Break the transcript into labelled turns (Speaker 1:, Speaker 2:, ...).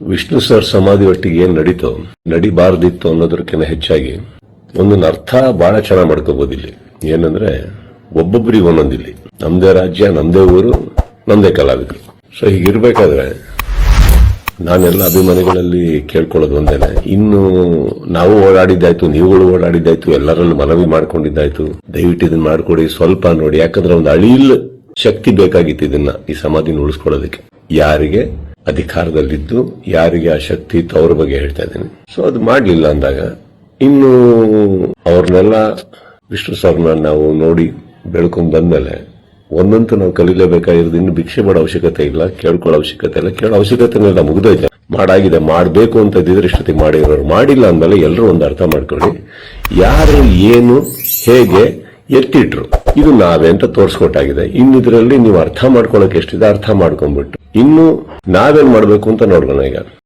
Speaker 1: Vishnu sir ಸಮಾಧಿ ಒಟ್ಟಿಗೆ ಏನ್ ನಡೀತೋ, ನಡಿಬಾರ್ದಿತ್ತು ಅನ್ನೋದಕ್ಕಿಂತ ಹೆಚ್ಚಾಗಿ ಒಂದೊಂದು ಅರ್ಥ ಬಹಳ ಚೆನ್ನಾಗಿ ಮಾಡ್ಕೋಬಹುದು ಇಲ್ಲಿ. ಏನಂದ್ರೆ ಒಬ್ಬೊಬ್ಬರಿಗೆ ಒಂದೊಂದಿಲ್ಲಿ ನಮ್ದೇ ರಾಜ್ಯ, ನಮ್ದೇ ಊರು, ನಮ್ದೇ ಕಲಾವಿದರು. ಸೊ ಹೀಗಿರ್ಬೇಕಾದ್ರೆ ನಾನೆಲ್ಲ ಅಭಿಮಾನಿಗಳಲ್ಲಿ ಕೇಳ್ಕೊಳ್ಳೋದು ಒಂದೇನೆ. ಇನ್ನು ನಾವು ಓಡಾಡಿದ್ದಾಯ್ತು, ನೀವುಗಳು ಓಡಾಡಿದ್ದಾಯ್ತು ಎಲ್ಲರಲ್ಲೂ ಮನವಿ ಮಾಡ್ಕೊಂಡಿದ್ದಾಯ್ತು. ದಯವಿಟ್ಟು ಇದನ್ನ ಮಾಡ್ಕೊಡಿ, ಸ್ವಲ್ಪ ನೋಡಿ. ಯಾಕಂದ್ರೆ ಒಂದು ಅಳಿಲ್ ಶಕ್ತಿ ಬೇಕಾಗಿತ್ತು ಇದನ್ನ ಈ ಸಮಾಧಿನ ಉಳಿಸ್ಕೊಳ್ಳೋದಕ್ಕೆ. ಯಾರಿಗೆ? ಅಧಿಕಾರದಲ್ಲಿದ್ದು ಯಾರಿಗೆ ಆ ಶಕ್ತಿ ಇತ್ತು ಅವ್ರ ಬಗ್ಗೆ ಹೇಳ್ತಾ ಇದ್ದೇನೆ. ಸೊ ಅದು ಮಾಡಲಿಲ್ಲ ಅಂದಾಗ ಇನ್ನು ಅವ್ರನ್ನೆಲ್ಲ ವಿಷ್ಣು ಸರ್ನ ನಾವು ನೋಡಿ ಬೆಳ್ಕೊಂಡು ಬಂದಮೇಲೆ ಒಂದಂತೂ ನಾವು ಕಲೀಲೇಬೇಕಾಗಿರೋದು ಇನ್ನು ಭಿಕ್ಷೆ ಮಾಡೋ ಅವಶ್ಯಕತೆ ಇಲ್ಲ, ಕೇಳ್ಕೊಳ್ಳೋ ಅವಶ್ಯಕತೆ ಇಲ್ಲ. ಕೇಳೋ ಅವಶ್ಯಕತೆ ಮುಗಿದೋಯ್ತು. ಮಾಡಾಗಿದೆ, ಮಾಡಬೇಕು ಅಂತ ಇದ್ರೆ ಇಷ್ಟೊತ್ತಿಗೆ ಮಾಡಿರೋರು ಮಾಡಿಲ್ಲ ಅಂದಮೇಲೆ ಎಲ್ಲರೂ ಒಂದು ಅರ್ಥ ಮಾಡ್ಕೊಳ್ಳಿ. ಯಾರು, ಏನು, ಹೇಗೆ ಎತ್ತಿಟ್ರು, ಇದು ನಾವೇ ಅಂತ ತೋರಿಸ್ಕೊಟ್ಟಾಗಿದೆ. ಇನ್ನಿದ್ರಲ್ಲಿ ನೀವು ಅರ್ಥ ಮಾಡ್ಕೊಳಕ್ ಎಷ್ಟಿದೆ ಅರ್ಥ ಮಾಡ್ಕೊಂಡ್ಬಿಟ್ಟು. ಇನ್ನು ನಾವೇನ್ ಮಾಡ್ಬೇಕು ಅಂತ ನೋಡೋಣ ಈಗ